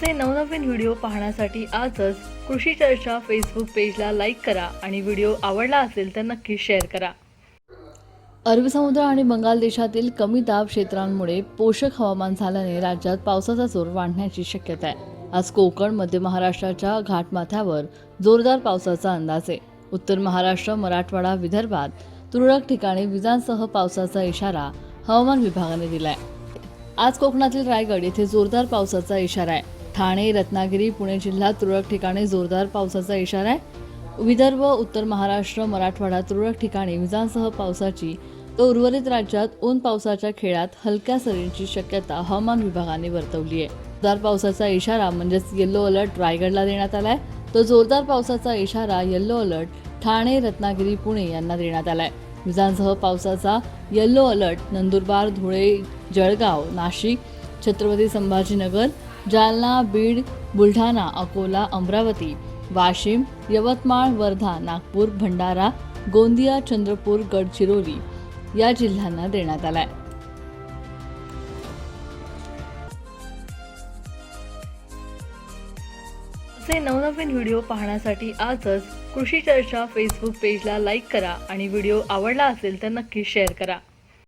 आमचे नवनवीन व्हिडिओ पाहण्यासाठी आजच कृषी चर्चा फेसबुक पेजला लाईक करा आणि व्हिडिओ आवडला असेल तर नक्की शेअर करा. अरबी समुद्र आणि बंगाल देशातील कमी दाब क्षेत्रांमुळे पोषक हवामान झाल्याने राज्यात पावसाचा जोर वाढण्याची शक्यता आहे. आज कोकण मध्य महाराष्ट्राच्या घाटमाथ्यावर जोरदार पावसाचा अंदाज आहे. उत्तर महाराष्ट्र मराठवाडा विदर्भात तुरळक ठिकाणी विजांसह पावसाचा इशारा हवामान विभागाने दिलाय. आज कोकणातील रायगड येथे जोरदार पावसाचा इशारा आहे. ठाणे रत्नागिरी पुणे जिल्ह्यात तुरळक ठिकाणी जोरदार पावसाचा इशारा आहे. विदर्भ उत्तर महाराष्ट्र मराठवाडा तुरळक ठिकाणी विजांसह पावसाची तर उर्वरित राज्यात ऊन पावसाच्या खेळात हलक्या सरींची शक्यता हवामान विभागाने वर्तवली आहे. जोरदार पावसाचा इशारा म्हणजेच येल्लो अलर्ट रायगडला देण्यात आलाय. तर जोरदार पावसाचा इशारा येल्लो अलर्ट ठाणे रत्नागिरी पुणे यांना देण्यात आलाय. विजांसह पावसाचा येल्लो अलर्ट नंदुरबार धुळे जळगाव नाशिक छत्रपती संभाजीनगर जालना बीड बुलढाणा अकोला अमरावती वाशिम यवतमाळ वर्धा नागपूर भंडारा गोंदिया चंद्रपूर गडचिरोली या जिल्ह्यांना देण्यात आलाय. असे नवनवीन व्हिडिओ पाहण्यासाठी आजच कृषी चर्चा फेसबुक पेजला लाईक करा आणि व्हिडिओ आवडला असेल तर नक्की शेअर करा.